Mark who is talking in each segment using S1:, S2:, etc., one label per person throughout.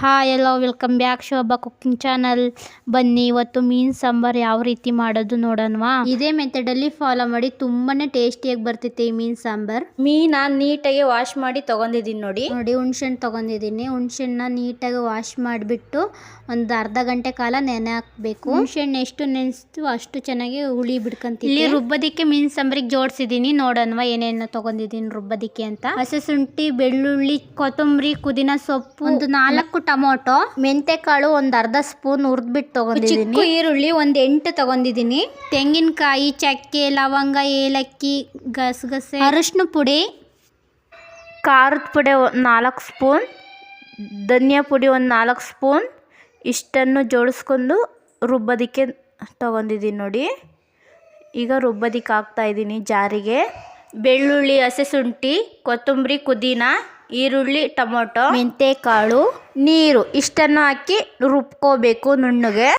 S1: Hi hello welcome back Shobha cooking channel ಬನ್ನಿ ಇವತ್ತು ಮೀನು ಸಾಂಬಾರ್ ಯಾವ ರೀತಿ ಮಾಡೋದು ನೋಡೋಣವಾ? ಇದೇ ಮೆಥಡಲ್ಲಿ ಫಾಲೋ ಮಾಡಿ ತುಂಬಾನೇ ಟೇಸ್ಟಿಯಾಗಿ ಬರ್ತೈತೆ ಈ ಮೀನು ಸಾಂಬಾರ್. ಮೀನ ನೀಟಾಗಿ ವಾಶ್ ಮಾಡಿ ತಗೊಂಡಿದ್ದೀನಿ ನೋಡಿ. ನೋಡಿ ಹುಣ್ಸೆಹಣ್ಣು ತಗೊಂಡಿದ್ದೀನಿ. ಹುಣ್ಸೆಹಣ್ಣ ನೀಟಾಗಿ ವಾಶ್ ಮಾಡಿಬಿಟ್ಟು ಒಂದು ಅರ್ಧ ಗಂಟೆ ಕಾಲ ನೆನೆ ಹಾಕ್ಬೇಕು. ಹುಣ್ಸೆಹಣ್ಣು ಎಷ್ಟು ನೆನೆಸ್ತು ಅಷ್ಟು ಚೆನ್ನಾಗಿ ಹುಳಿ ಬಿಡ್ಕಂತೀವಿ ಇಲ್ಲಿ ರುಬ್ಬದಿಕ್ಕೆ ಮೀನು ಸಾಂಬಾರಿಗೆ ಜೋಡಿಸಿದ್ದೀನಿ. ನೋಡೋಣವಾ ಏನೇನು ತಗೊಂಡಿದ್ದೀನಿ ರುಬ್ಬದಿಕ್ಕೆ ಅಂತ. ಹಸಿ ಶುಂಠಿ ಬೆಳ್ಳುಳ್ಳಿ ಕೊತ್ತಂಬರಿ ಪುದೀನ ಸೊಪ್ಪು ಒಂದು ನಾಲ್ಕು ಟೊಮೊಟೊ ಮೆಂತೆ ಕಾಳು ಒಂದು ಅರ್ಧ ಸ್ಪೂನ್ ಹುರಿದ್ಬಿಟ್ಟು ತಗೊಂಡಿದ್ದೀನಿ ಈರುಳ್ಳಿ ಒಂದು ಎಂಟು ತಗೊಂಡಿದ್ದೀನಿ ತೆಂಗಿನಕಾಯಿ ಚಕ್ಕೆ ಲವಂಗ ಏಲಕ್ಕಿ ಗಸಗಸೆ. ಅರಿಶಿನ ಪುಡಿ ಖಾರದ ಪುಡಿ ನಾಲ್ಕು ಸ್ಪೂನ್ ಧನಿಯಾ ಪುಡಿ ಒಂದು ನಾಲ್ಕು ಸ್ಪೂನ್. ಇಷ್ಟನ್ನು ಜೋಡಿಸ್ಕೊಂಡು ರುಬ್ಬೋದಕ್ಕೆ ತಗೊಂಡಿದ್ದೀನಿ ನೋಡಿ. ಈಗ ರುಬ್ಬೋದಕ್ಕೆ ಹಾಕ್ತಾ ಇದ್ದೀನಿ ಜಾರಿಗೆ. ಬೆಳ್ಳುಳ್ಳಿ ಹಸಿ ಶುಂಠಿ ಕೊತ್ತಂಬರಿ ಪುದೀನ. ಈರುಳ್ಳಿ ಟೊಮೊಟೊ ಮೆಂತೆಕಾಳು ನೀರು ಇಷ್ಟನ್ನು ಹಾಕಿ ರುಬ್ಕೋಬೇಕು ನುಣ್ಣಗೆ.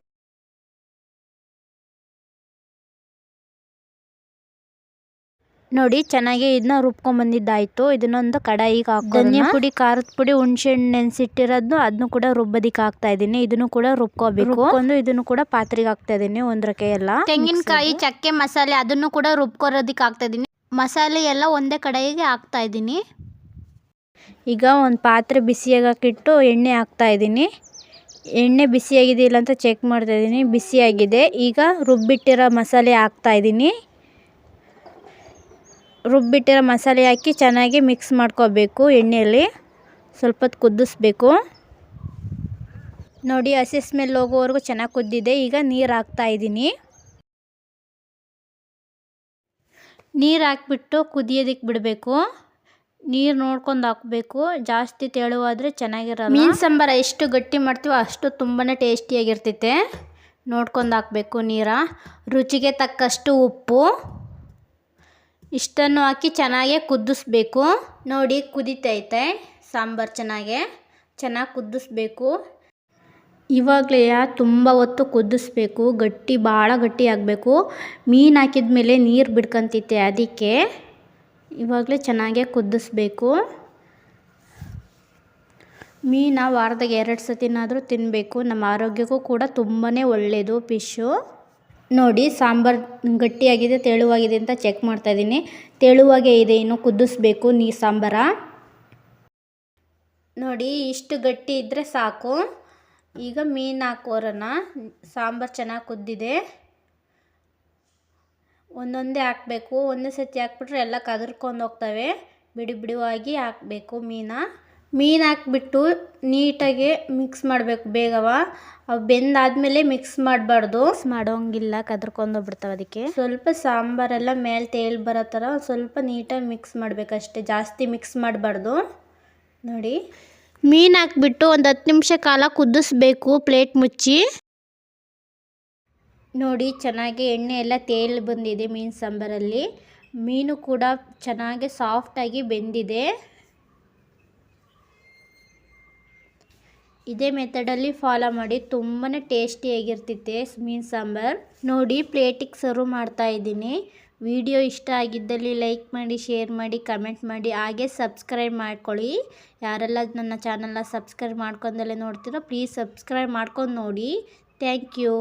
S1: ನೋಡಿ ಚೆನ್ನಾಗಿ ಇದನ್ನ ರುಬ್ಕೊಂಬಂದಿದ್ದಾಯ್ತು ಇದನ್ನೊಂದು ಕಡಾಯಿಗೆ ಹಾಕಿ ಧನಿಯಾ ಪುಡಿ ಖಾರದ ಪುಡಿ ಹುಣಸೆಹಣ್ಣು ನೆನೆಸಿಟ್ಟಿರೋದು ಅದನ್ನು ಕೂಡ ರುಬ್ಬದಿಕ್ಕೆ ಹಾಕ್ತಾ ಇದ್ದೀನಿ ಇದನ್ನು ಕೂಡ ರುಬ್ಕೋಬೇಕು. ಒಂದು ಇದನ್ನು ಕೂಡ ಪಾತ್ರೆಗೆ ಹಾಕ್ತಾ ಇದ್ದೀನಿ ಒಂದರ ಎಲ್ಲ. ತೆಂಗಿನಕಾಯಿ ಚಕ್ಕೆ ಮಸಾಲೆ ಅದನ್ನು ಕೂಡ ರುಬ್ಕೊರೋದಿಕ್ಕೆ ಹಾಕ್ತಾ ಇದ್ದೀನಿ ಮಸಾಲೆ ಎಲ್ಲ ಒಂದೇ ಕಡಾಯಿಗೆ ಹಾಕ್ತಾ ಇದ್ದೀನಿ ಈಗ ಒಂದು ಪಾತ್ರೆ ಬಿಸಿಯಾಗಿಟ್ಟು ಎಣ್ಣೆ ಹಾಕ್ತಾ ಇದ್ದೀನಿ. ಎಣ್ಣೆ ಬಿಸಿಯಾಗಿದೆಯಿಲ್ಲ ಅಂತ ಚೆಕ್ ಮಾಡ್ತಾ ಇದ್ದೀನಿ. ಬಿಸಿಯಾಗಿದೆ. ಈಗ ರುಬ್ಬಿಟ್ಟಿರೋ ಮಸಾಲೆ ಹಾಕ್ತಾ ಇದ್ದೀನಿ. ರುಬ್ಬಿಟ್ಟಿರೋ ಮಸಾಲೆ ಹಾಕಿ ಚೆನ್ನಾಗಿ ಮಿಕ್ಸ್ ಮಾಡ್ಕೋಬೇಕು ಎಣ್ಣೆಯಲ್ಲಿ. ಸ್ವಲ್ಪ ಹೊತ್ತು ಕುದಿಸ್ಬೇಕು. ನೋಡಿ, ಹಸಿ ಸ್ಮೆಲ್ ಹೋಗೋವರೆಗೂ ಚೆನ್ನಾಗಿ ಕುದ್ದಿದೆ. ಈಗ ನೀರು ಹಾಕ್ತಾ ಇದ್ದೀನಿ. ನೀರು ಹಾಕ್ಬಿಟ್ಟು ಕುದಿಯೋದಕ್ಕೆ ಬಿಡಬೇಕು. ನೀರು ನೋಡ್ಕೊಂಡು ಹಾಕಬೇಕು. ಜಾಸ್ತಿ ತೆಳುವಾದರೆ ಚೆನ್ನಾಗಿರಲ್ಲ. ಮೀನು ಸಾಂಬಾರ ಎಷ್ಟು ಗಟ್ಟಿ ಮಾಡ್ತೀವೋ ಅಷ್ಟು ತುಂಬಾ ಟೇಸ್ಟಿಯಾಗಿರ್ತೈತೆ. ನೋಡ್ಕೊಂಡು ಹಾಕಬೇಕು ನೀರ. ರುಚಿಗೆ ತಕ್ಕಷ್ಟು ಉಪ್ಪು. ಇಷ್ಟನ್ನು ಹಾಕಿ ಚೆನ್ನಾಗೆ ಕುದಿಸ್ಬೇಕು. ನೋಡಿ ಕುದಿತೈತೆ ಸಾಂಬಾರು ಚೆನ್ನಾಗೆ. ಚೆನ್ನಾಗಿ ಕುದಿಸ್ಬೇಕು. ಇವಾಗಲೇ ತುಂಬ ಹೊತ್ತು ಕುದಿಸ್ಬೇಕು. ಗಟ್ಟಿ, ಭಾಳ ಗಟ್ಟಿ ಆಗಬೇಕು. ಮೀನು ಹಾಕಿದ ಮೇಲೆ ನೀರು ಬಿಡ್ಕೊಂತೈತೆ ಅದಕ್ಕೆ. ಇವಾಗಲೇ ಚೆನ್ನಾಗೇ ಕುದಿಸ್ಬೇಕು. ಮೀನ ವಾರದಾಗ ಎರಡು ಸತಿನಾದರೂ ತಿನ್ನಬೇಕು ನಮ್ಮ ಆರೋಗ್ಯಕ್ಕೂ ಕೂಡ ತುಂಬಾ ಒಳ್ಳೆಯದು ಫಿಶ್ಶು ನೋಡಿ, ಸಾಂಬಾರು ಗಟ್ಟಿಯಾಗಿದೆ, ತೆಳುವಾಗಿದೆ ಅಂತ ಚೆಕ್ ಮಾಡ್ತಾಯಿದ್ದೀನಿ ತೆಳುವಾಗೇ ಇದೆ, ಇನ್ನು ಕುದಿಸ್ಬೇಕು ನೀ ಸಾಂಬಾರ. ನೋಡಿ, ಇಷ್ಟು ಗಟ್ಟಿ ಇದ್ದರೆ ಸಾಕು. ಈಗ ಮೀನು ಹಾಕೋರನ್ನ ಸಾಂಬಾರು ಚೆನ್ನಾಗಿ ಕುದ್ದಿದೆ. ಒಂದೊಂದೇ ಹಾಕಬೇಕು ಒಂದೇ ಸತಿ ಹಾಕ್ಬಿಟ್ರೆ ಎಲ್ಲ ಕದರ್ಕೊಂಡು ಹೋಗ್ತವೆ. ಬಿಡಿ ಬಿಡುವಾಗಿ ಹಾಕಬೇಕು ಮೀನ. ಮೀನು ಹಾಕ್ಬಿಟ್ಟು ನೀಟಾಗಿ ಮಿಕ್ಸ್ ಮಾಡಬೇಕು ಬೇಗವ. ಅವು ಬೆಂದಾದ್ಮೇಲೆ ಮಿಕ್ಸ್ ಮಾಡಬಾರ್ದು. ಮಿಕ್ಸ್ ಮಾಡೋಂಗಿಲ್ಲ ಕದ್ರಕೊಂಡು ಹೋಗ್ಬಿಡ್ತಾವೆ ಅದಕ್ಕೆ. ಸ್ವಲ್ಪ ಸಾಂಬಾರೆಲ್ಲ ಮೇಲೆ ತೇಲ್ ಬರೋ ಥರ ಸ್ವಲ್ಪ ನೀಟಾಗಿ ಮಿಕ್ಸ್ ಮಾಡಬೇಕಷ್ಟೆ ಜಾಸ್ತಿ ಮಿಕ್ಸ್ ಮಾಡಬಾರ್ದು. ನೋಡಿ. ಮೀನು ಹಾಕ್ಬಿಟ್ಟು ಒಂದು ಹತ್ತು ನಿಮಿಷ ಕಾಲ ಕುದಿಸ್ಬೇಕು ಪ್ಲೇಟ್ ಮುಚ್ಚಿ. ನೋಡಿ, ಚೆನ್ನಾಗಿ ಎಣ್ಣೆ ಎಲ್ಲ ತೇಲ್ ಬಂದಿದೆ ಮೀನು ಸಾಂಬಾರಲ್ಲಿ. ಮೀನು ಕೂಡ ಚೆನ್ನಾಗಿ ಸಾಫ್ಟಾಗಿ ಬೆಂದಿದೆ. ಇದೇ ಮೆಥಡಲ್ಲಿ ಫಾಲೋ ಮಾಡಿ ತುಂಬಾ ಟೇಸ್ಟಿಯಾಗಿರ್ತೈತೆ ಮೀನು ಸಾಂಬಾರು. ನೋಡಿ, ಪ್ಲೇಟಿಗೆ ಸರ್ವ್ ಮಾಡ್ತಾ ಇದ್ದೀನಿ. ವಿಡಿಯೋ ಇಷ್ಟ ಆಗಿದ್ದಲ್ಲಿ ಲೈಕ್ ಮಾಡಿ ಶೇರ್ ಮಾಡಿ ಕಮೆಂಟ್ ಮಾಡಿ, ಹಾಗೆ ಸಬ್ಸ್ಕ್ರೈಬ್ ಮಾಡ್ಕೊಳ್ಳಿ. ಯಾರೆಲ್ಲ ನನ್ನ ಚಾನಲ್ನ ಸಬ್ಸ್ಕ್ರೈಬ್ ಮಾಡ್ಕೊಂಡಲ್ಲೇ ನೋಡ್ತೀರೋ ಪ್ಲೀಸ್ ಸಬ್ಸ್ಕ್ರೈಬ್ ಮಾಡ್ಕೊಂಡು ನೋಡಿ. Thank you